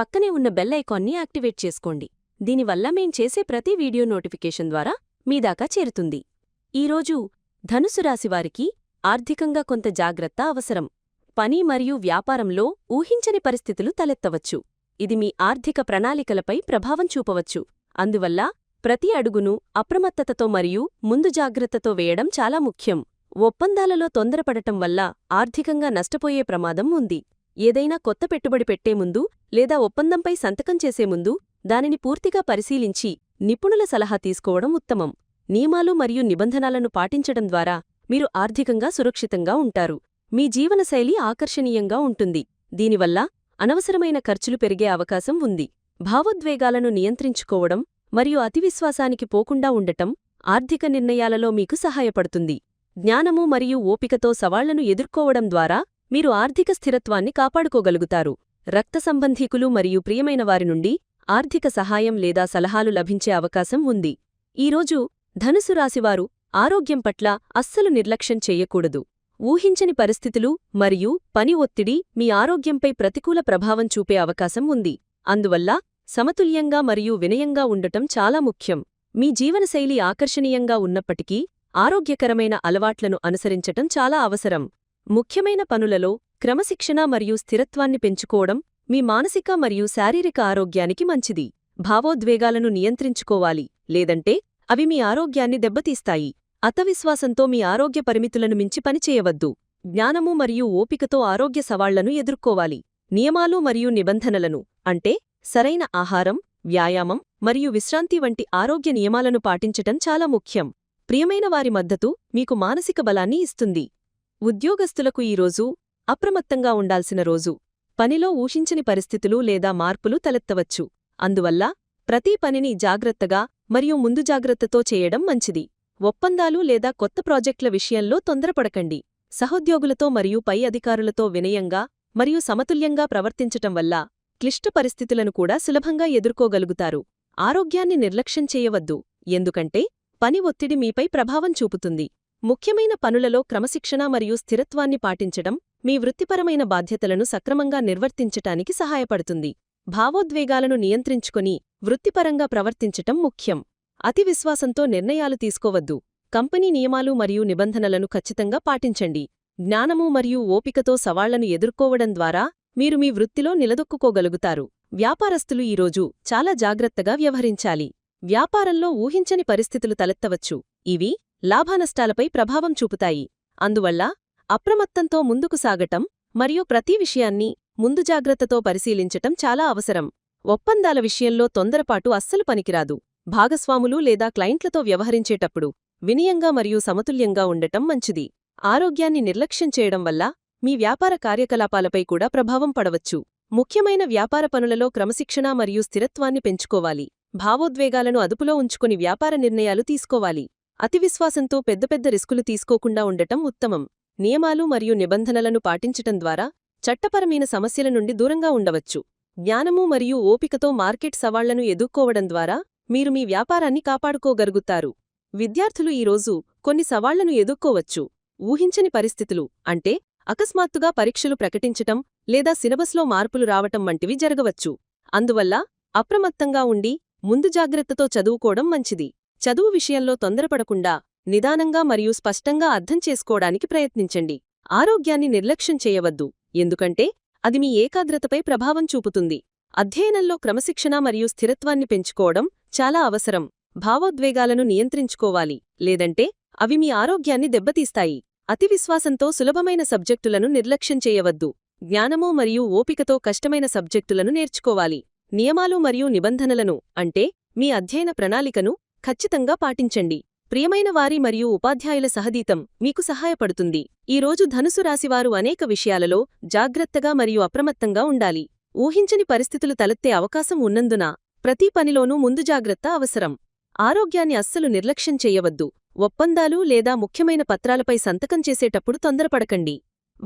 పక్కనే ఉన్న బెల్ ఐకాన్ని యాక్టివేట్ చేసుకోండి. దీనివల్ల మేం చేసే ప్రతి వీడియో నోటిఫికేషన్ ద్వారా మీదాకా చేరుతుంది. ఈరోజు ధనుసు రాశివారికి ఆర్థికంగా కొంత జాగ్రత్త అవసరం. పని మరియు వ్యాపారంలో ఊహించని పరిస్థితులు తలెత్తవచ్చు. ఇది మీ ఆర్థిక ప్రణాళికలపై ప్రభావం చూపవచ్చు. అందువల్ల ప్రతి అడుగును అప్రమత్తతతో మరియు ముందు జాగ్రత్తతో వేయడం చాలా ముఖ్యం. ఒప్పందాలలో తొందరపడటం వల్ల ఆర్థికంగా నష్టపోయే ప్రమాదం ఉంది. ఏదైనా కొత్త పెట్టుబడి పెట్టే ముందు లేదా ఒప్పందంపై సంతకం చేసే ముందు దానిని పూర్తిగా పరిశీలించి నిపుణుల సలహా తీసుకోవడం ఉత్తమం. నియమాలు మరియు నిబంధనలను పాటించడం ద్వారా మీరు ఆర్థికంగా సురక్షితంగా ఉంటారు. మీ జీవనశైలి ఆకర్షణీయంగా ఉంటుంది. దీనివల్ల అనవసరమైన ఖర్చులు పెరిగే అవకాశం ఉంది. భావోద్వేగాలను నియంత్రించుకోవడం మరియు అతివిశ్వాసానికి పోకుండా ఉండటం ఆర్థిక నిర్ణయాలలో మీకు సహాయపడుతుంది. జ్ఞానము మరియు ఓపికతో సవాళ్ళను ఎదుర్కోవడం ద్వారా మీరు ఆర్థిక స్థిరత్వాన్ని కాపాడుకోగలుగుతారు. రక్త సంబంధీకులు మరియు ప్రియమైన వారి నుండి ఆర్థిక సహాయం లేదా సలహాలు లభించే అవకాశం ఉంది. ఈరోజు ధనుసు రాశివారు ఆరోగ్యం పట్ల అస్సలు నిర్లక్ష్యం చేయకూడదు. ఊహించని పరిస్థితులు మరియు పని ఒత్తిడి మీ ఆరోగ్యంపై ప్రతికూల ప్రభావం చూపే అవకాశం ఉంది. అందువల్ల సమతుల్యంగా మరియు వినయంగా ఉండటం చాలా ముఖ్యం. మీ జీవనశైలి ఆకర్షణీయంగా ఉన్నప్పటికీ ఆరోగ్యకరమైన అలవాట్లను అనుసరించటం చాలా అవసరం. ముఖ్యమైన పనులలో క్రమశిక్షణ మరియు స్థిరత్వాన్ని పెంచుకోవడం మీ మానసిక మరియు శారీరక ఆరోగ్యానికి మంచిది. భావోద్వేగాలను నియంత్రించుకోవాలి లేదంటే అవి మీ ఆరోగ్యాన్ని దెబ్బతీస్తాయి. అతవిశ్వాసంతో మీ ఆరోగ్య పరిమితులను మించి పనిచేయవద్దు. జ్ఞానము మరియు ఓపికతో ఆరోగ్య సవాళ్ళను ఎదుర్కోవాలి. నియమాలు మరియు నిబంధనలను అంటే సరైన ఆహారం వ్యాయామం మరియు విశ్రాంతి వంటి ఆరోగ్య నియమాలను పాటించటం చాలా ముఖ్యం. ప్రియమైన వారి మద్దతు మీకు మానసిక బలాన్ని ఇస్తుంది. ఉద్యోగస్తులకు ఈరోజు అప్రమత్తంగా ఉండాల్సిన రోజు. పనిలో ఊహించని పరిస్థితులు లేదా మార్పులు తలెత్తవచ్చు. అందువల్ల ప్రతి పనిని జాగ్రత్తగా మరియు ముందు జాగ్రత్తతో చేయడం మంచిది. ఒప్పందాలు లేదా కొత్త ప్రాజెక్టుల విషయంలో తొందరపడకండి. సహోద్యోగులతో మరియు పై అధికారులతో వినయంగా మరియు సమతుల్యంగా ప్రవర్తించటం వల్ల క్లిష్ట పరిస్థితులను కూడా సులభంగా ఎదుర్కోగలుగుతారు. ఆరోగ్యాన్ని నిర్లక్ష్యం చేయవద్దు. ఎందుకంటే పని ఒత్తిడి మీపై ప్రభావం చూపుతుంది. ముఖ్యమైన పనులలో క్రమశిక్షణ మరియు స్థిరత్వాన్ని పాటించడం మీ వృత్తిపరమైన బాధ్యతలను సక్రమంగా నిర్వర్తించటానికి సహాయపడుతుంది. భావోద్వేగాలను నియంత్రించుకొని వృత్తిపరంగా ప్రవర్తించటం ముఖ్యం. అతి విశ్వాసంతో నిర్ణయాలు తీసుకోవద్దు. కంపెనీ నియమాలు మరియు నిబంధనలను ఖచ్చితంగా పాటించండి. జ్ఞానము మరియు ఓపికతో సవాళ్ళను ఎదుర్కోవడం ద్వారా మీరు మీ వృత్తిలో నిలదొక్కుకోగలుగుతారు. వ్యాపారస్తులు ఈరోజు చాలా జాగ్రత్తగా వ్యవహరించాలి. వ్యాపారంలో ఊహించని పరిస్థితులు తలెత్తవచ్చు. ఇవి లాభనష్టాలపై ప్రభావం చూపుతాయి. అందువల్ల అప్రమత్తంతో ముందుకు సాగటం మరియు ప్రతి విషయాన్ని ముందు జాగ్రత్తతో పరిశీలించటం చాలా అవసరం. ఒప్పందాల విషయంలో తొందరపాటు అస్సలు పనికిరాదు. భాగస్వాములు లేదా క్లయింట్లతో వ్యవహరించేటప్పుడు వినయంగా మరియు సమతుల్యంగా ఉండటం మంచిది. ఆరోగ్యాన్ని నిర్లక్ష్యం చేయడం వల్ల మీ వ్యాపార కార్యకలాపాలపై కూడా ప్రభావం పడవచ్చు. ముఖ్యమైన వ్యాపార పనులలో క్రమశిక్షణ మరియు స్థిరత్వాన్ని పెంచుకోవాలి. భావోద్వేగాలను అదుపులో ఉంచుకుని వ్యాపార నిర్ణయాలు తీసుకోవాలి. అతివిశ్వాసంతో పెద్ద పెద్ద రిస్కులు తీసుకోకుండా ఉండటం ఉత్తమం. నియమాలు మరియు నిబంధనలను పాటించటం ద్వారా చట్టపరమైన సమస్యల నుండి దూరంగా ఉండవచ్చు. జ్ఞానము మరియు ఓపికతో మార్కెట్ సవాళ్ళను ఎదుర్కోవడం ద్వారా మీరు మీ వ్యాపారాన్ని కాపాడుకోగలుగుతారు. విద్యార్థులు ఈరోజు కొన్ని సవాళ్ళను ఎదుర్కోవచ్చు. ఊహించని పరిస్థితులు అంటే అకస్మాత్తుగా పరీక్షలు ప్రకటించటం లేదా సిలబస్లో మార్పులు రావటం వంటివి జరగవచ్చు. అందువల్ల అప్రమత్తంగా ఉండి ముందు జాగ్రత్తతో చదువుకోవడం మంచిది. చదువు విషయంలో తొందరపడకుండా నిదానంగా మరియు స్పష్టంగా అర్థం చేసుకోవడానికి ప్రయత్నించండి. ఆరోగ్యాన్ని నిర్లక్ష్యం చేయవద్దు ఎందుకంటే అది మీ ఏకాగ్రతపై ప్రభావం చూపుతుంది. అధ్యయనంలో క్రమశిక్షణ మరియు స్థిరత్వాన్ని పెంచుకోవడం చాలా అవసరం. భావోద్వేగాలను నియంత్రించుకోవాలి లేదంటే అవి మీ ఆరోగ్యాన్ని దెబ్బతీస్తాయి. అతి విశ్వాసంతో సులభమైన సబ్జెక్టులను నిర్లక్ష్యం చేయవద్దు. జ్ఞానము మరియు ఓపికతో కష్టమైన సబ్జెక్టులను నేర్చుకోవాలి. నియమాలు మరియు నిబంధనలను అంటే మీ అధ్యయన ప్రణాళికను ఖచ్చితంగా పాటించండి. ప్రియమైన వారి మరియు ఉపాధ్యాయుల సహదీతం మీకు సహాయపడుతుంది. ఈరోజు ధనుసు రాశివారు అనేక విషయాలలో జాగ్రత్తగా మరియు అప్రమత్తంగా ఉండాలి. ఊహించని పరిస్థితులు తలెత్తే అవకాశం ఉన్నందున ప్రతి పనిలోనూ ముందు జాగ్రత్త అవసరం. ఆరోగ్యాన్ని అస్సలు నిర్లక్ష్యం చెయ్యవద్దు ఒప్పందాలు లేదా ముఖ్యమైన పత్రాలపై సంతకం చేసేటప్పుడు తొందరపడకండి.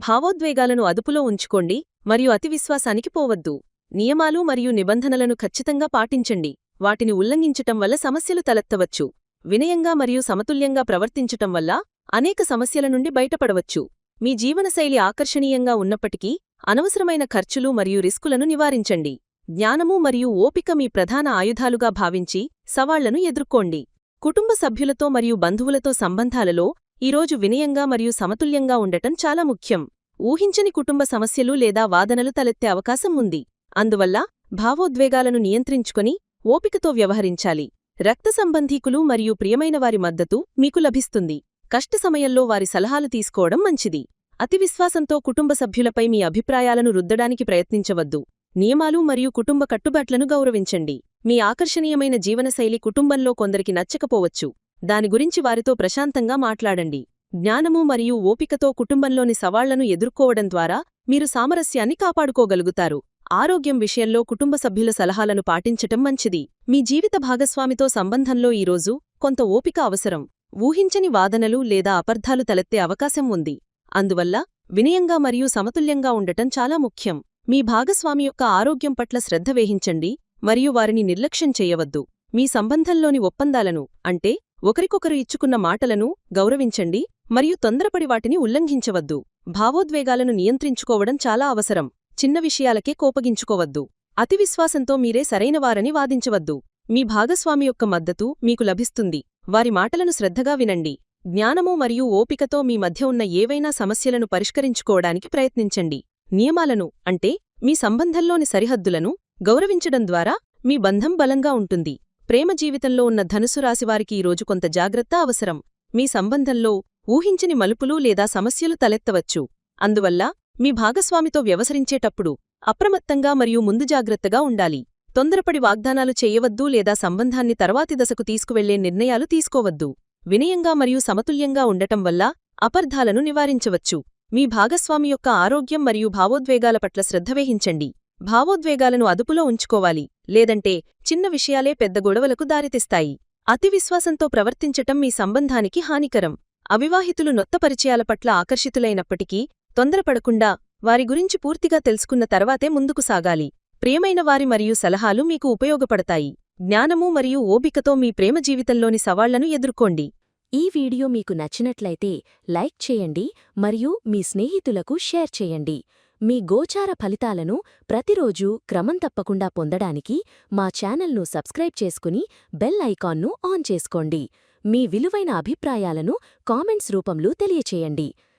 భావోద్వేగాలను అదుపులో ఉంచుకోండి మరియు అతి విశ్వాసానికి పోవద్దు. నియమాలు మరియు నిబంధనలను ఖచ్చితంగా పాటించండి. వాటిని ఉల్లంఘించటం వల్ల సమస్యలు తలెత్తవచ్చు. వినయంగా మరియు సమతుల్యంగా ప్రవర్తించటం వల్ల అనేక సమస్యల నుండి బయటపడవచ్చు. మీ జీవనశైలి ఆకర్షణీయంగా ఉన్నప్పటికీ అనవసరమైన ఖర్చులు మరియు రిస్కులను నివారించండి. జ్ఞానము మరియు ఓపిక మీ ప్రధాన ఆయుధాలుగా భావించి సవాళ్ళను ఎదుర్కోండి. కుటుంబ సభ్యులతో మరియు బంధువులతో సంబంధాలలో ఈరోజు వినయంగా మరియు సమతుల్యంగా ఉండటం చాలా ముఖ్యం. ఊహించని కుటుంబ సమస్యలు లేదా వాదనలు తలెత్తే అవకాశం ఉంది. అందువల్ల భావోద్వేగాలను నియంత్రించుకొని ఓపికతో వ్యవహరించాలి. రక్త సంబంధీకులు మరియు ప్రియమైన వారి మద్దతు మీకు లభిస్తుంది. కష్ట సమయంలో వారి సలహాలు తీసుకోవడం మంచిది. అతి విశ్వాసంతో కుటుంబ సభ్యులపై మీ అభిప్రాయాలను రుద్దడానికి ప్రయత్నించవద్దు. నియమాలు మరియు కుటుంబ కట్టుబాట్లను గౌరవించండి. మీ ఆకర్షణీయమైన జీవనశైలి కుటుంబంలో కొందరికి నచ్చకపోవచ్చు. దాని గురించి వారితో ప్రశాంతంగా మాట్లాడండి. జ్ఞానము మరియు ఓపికతో కుటుంబంలోని సవాళ్ళను ఎదుర్కోవడం ద్వారా మీరు సామరస్యాన్ని కాపాడుకోగలుగుతారు. ఆరోగ్యం విషయంలో కుటుంబ సభ్యుల సలహాలను పాటించటం మంచిది. మీ జీవిత భాగస్వామితో సంబంధంలో ఈరోజు కొంత ఓపిక అవసరం. ఊహించని వాదనలు లేదా అపర్ధాలు తలెత్తే అవకాశం ఉంది. అందువల్ల వినయంగా మరియు సమతుల్యంగా ఉండటం చాలా ముఖ్యం. మీ భాగస్వామి యొక్క ఆరోగ్యం పట్ల శ్రద్ధ వేహించండి మరియు వారిని నిర్లక్ష్యం చేయవద్దు. మీ సంబంధంలోని ఒప్పందాలను అంటే ఒకరికొకరు ఇచ్చుకున్న మాటలను గౌరవించండి మరియు తొందరపడి వాటిని ఉల్లంఘించవద్దు. భావోద్వేగాలను నియంత్రించుకోవడం చాలా అవసరం. చిన్న విషయాలకే కోపగించుకోవద్దు. అతి విశ్వాసంతో మీరే సరైనవారని వాదించవద్దు. మీ భాగస్వామి యొక్క మద్దతు మీకు లభిస్తుంది. వారి మాటలను శ్రద్ధగా వినండి. జ్ఞానము మరియు ఓపికతో మీ మధ్య ఉన్న ఏవైనా సమస్యలను పరిష్కరించుకోవడానికి ప్రయత్నించండి. నియమాలను అంటే మీ సంబంధంలోని సరిహద్దులను గౌరవించడం ద్వారా మీ బంధం బలంగా ఉంటుంది. ప్రేమ జీవితంలో ఉన్న ధనుసు రాశివారికి ఈరోజు కొంత జాగ్రత్త అవసరం. మీ సంబంధంలో ఊహించని మలుపులు లేదా సమస్యలు తలెత్తవచ్చు. అందువల్ల మీ భాగస్వామితో వ్యవహరించేటప్పుడు అప్రమత్తంగా మరియు ముందు జాగ్రత్తగా ఉండాలి. తొందరపడి వాగ్దానాలు చేయవద్దు లేదా సంబంధాన్ని తర్వాతి దశకు తీసుకువెళ్ళే నిర్ణయాలు తీసుకోవద్దు. వినయంగా మరియు సమతుల్యంగా ఉండటం వల్ల అపర్ధాలను నివారించవచ్చు. మీ భాగస్వామి యొక్క ఆరోగ్యం మరియు భావోద్వేగాల పట్ల శ్రద్ధ వహించండి. భావోద్వేగాలను అదుపులో ఉంచుకోవాలి. లేదంటే చిన్న విషయాలే పెద్ద గొడవలకు దారితీస్తాయి. అతి విశ్వాసంతో ప్రవర్తించటం మీ సంబంధానికి హానికరం. అవివాహితులు నొత్త పరిచయాల పట్ల ఆకర్షితులైనప్పటికీ తొందరపడకుండా వారి గురించి పూర్తిగా తెలుసుకున్న తర్వాతే ముందుకు సాగాలి. ప్రియమైన వారి మరియు సలహాలు మీకు ఉపయోగపడతాయి. జ్ఞానము మరియు ఓపికతో మీ ప్రేమ జీవితంలోని సవాళ్ళను ఎదుర్కోండి. ఈ వీడియో మీకు నచ్చినట్లయితే లైక్ చేయండి మరియు మీ స్నేహితులకు షేర్ చేయండి. మీ గోచార ఫలితాలను ప్రతిరోజూ క్రమం తప్పకుండా పొందడానికి మా ఛానల్ను సబ్స్క్రైబ్ చేసుకుని బెల్ ఐకాన్ను ఆన్ చేసుకోండి. మీ విలువైన అభిప్రాయాలను కామెంట్స్ రూపంలో తెలియచేయండి.